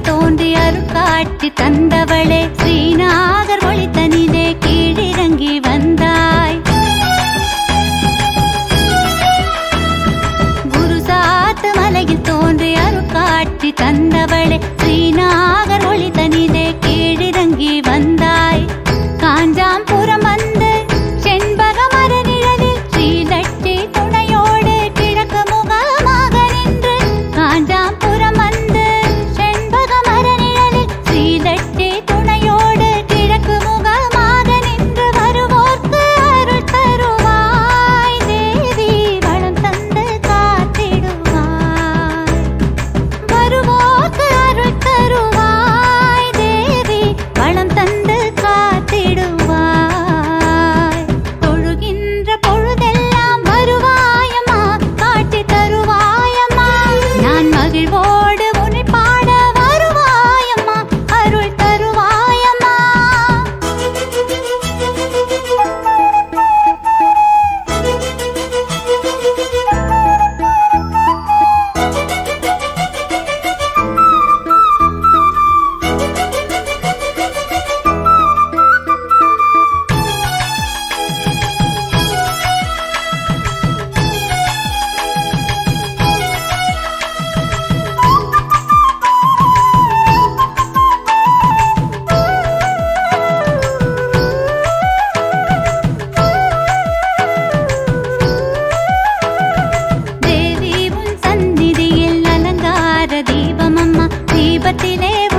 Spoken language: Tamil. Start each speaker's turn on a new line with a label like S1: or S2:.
S1: தோன்றி அருள் காட்சி தந்தவளே. ஸ்ரீநாகர் ஒளி தனிதே ദീപത്തിനേ